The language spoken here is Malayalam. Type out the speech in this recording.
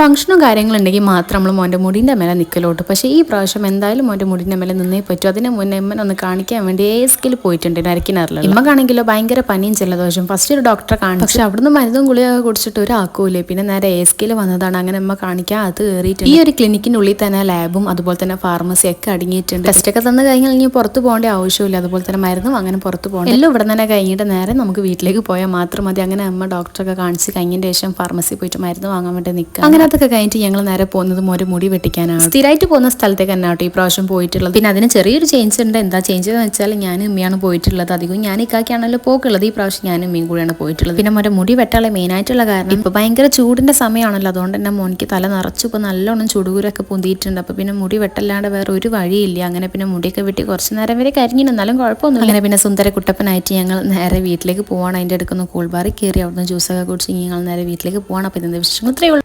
ഫംഗ്ഷനും കാര്യങ്ങളുണ്ടെങ്കിൽ മാത്രം നമ്മൾ മോന്റെ മുടിന്റെ മേലെ നിൽക്കലോട്ട് പക്ഷേ ഈ പ്രാവശ്യം എന്തായാലും മോന്റെ മുടിന്റെ മേലെ നിന്നേ പറ്റൂ. അതിന് മുന്നേ ഇമ്മനെ ഒന്ന് കാണിക്കാൻ വേണ്ടി ഏസ്കിൽ പോയിട്ടുണ്ട് നരക്കിനാറില്ല ഇമ്മക്കാണെങ്കിലോ ഭയങ്കര പനിയും ജലദോഷം ഫസ്റ്റ് ഒരു ഡോക്ടറെ കാണിച്ചു. പക്ഷെ അവിടുന്ന് മരുന്നും ഗുളിയൊക്കെ കുടിച്ചിട്ട് ഒരു ആക്കൂലേ പിന്നെ നേരെ ഏസ്കിൽ വന്നതാണ്. അങ്ങനെ അമ്മ കാണിക്കാൻ അത് കയറിയിട്ട് ഈ ഒരു ക്ലിനിക്കിനുള്ളിൽ തന്നെ ലാബും അതുപോലെ തന്നെ ഫാർമസി ഒക്കെ അടങ്ങിയിട്ടുണ്ട്. ടെസ്റ്റ് ഒക്കെ തന്നു കഴിഞ്ഞാൽ ഇനി പുറത്ത് പോകേണ്ട ആവശ്യമില്ല. അതുപോലെ തന്നെ മരുന്നും അങ്ങനെ പുറത്ത് പോകണം എല്ലാം ഇവിടെ തന്നെ കഴിഞ്ഞിട്ട് നേരെ നമുക്ക് വീട്ടിലേക്ക് പോയാൽ മാത്രം മതി. അങ്ങനെ അമ്മ ഡോക്ടറൊക്കെ കാണിച്ച് കഴിഞ്ഞതിന് ശേഷം ഫാർമസി പോയിട്ട് മരുന്ന് വാങ്ങാൻ വേണ്ടി നിൽക്കുക അങ്ങനെ അതൊക്കെ കഴിഞ്ഞിട്ട് ഞങ്ങൾ നേരെ പോകുന്നത് ഒരു മുടി വെട്ടിക്കാനാണ്. സ്ഥിരമായിട്ട് പോകുന്ന സ്ഥലത്തേക്ക് തന്നെ ഈ പ്രാവശ്യം പോയിട്ടുള്ളത്. പിന്നെ അതിന് ചെറിയൊരു ചേഞ്ച് ഉണ്ട്. എന്താ ചേഞ്ച് എന്ന് വെച്ചാൽ ഞാൻ ഉമ്മയാണ് പോയിട്ടുള്ളത്. അധികം ഞാൻ ഇക്കാക്കിയാണല്ലോ പോക്കുള്ളത്. ഈ പ്രാവശ്യം ഞാൻ ഉമ്മയും കൂടിയാണ് പോയിട്ടുള്ളത്. പിന്നെ മറ്റേ മുടി വെട്ടാളെ മെയിൻ ആയിട്ടുള്ള കാരണം ഇപ്പൊ ഭയങ്കര ചൂടിന്റെ സമയമാണല്ലോ അതുകൊണ്ട് തന്നെ മോനിക്ക് തല നിറച്ചു. ഇപ്പൊ നല്ലോണം ചുടുകൂരൊക്കെ പൊന്തിയിട്ടുണ്ട്. അപ്പൊ പിന്നെ മുടി വെട്ടല്ലാണ്ട് വേറെ ഒരു വഴിയില്ല. അങ്ങനെ പിന്നെ മുടിയൊക്കെ വെട്ടി കുറച്ച് നേരം വരെ കരിഞ്ഞിരുന്നാലും കുഴപ്പമൊന്നുമില്ല. അങ്ങനെ പിന്നെ സുന്ദര കുട്ടപ്പനായിട്ട് ഞങ്ങൾ നേരെ വീട്ടിലേക്ക് പോവാണ്. അതിന്റെ അടുക്കുന്ന കൂൾബാറിൽ കയറി അവിടുന്ന് ജ്യൂസൊക്കെ കുടിച്ച് ഞങ്ങൾ നേരെ വീട്ടിലേക്ക് പോവാണ്. അപ്പൊ ഇതിന്റെ വിശേഷങ്ങൾ ഇത്രയേ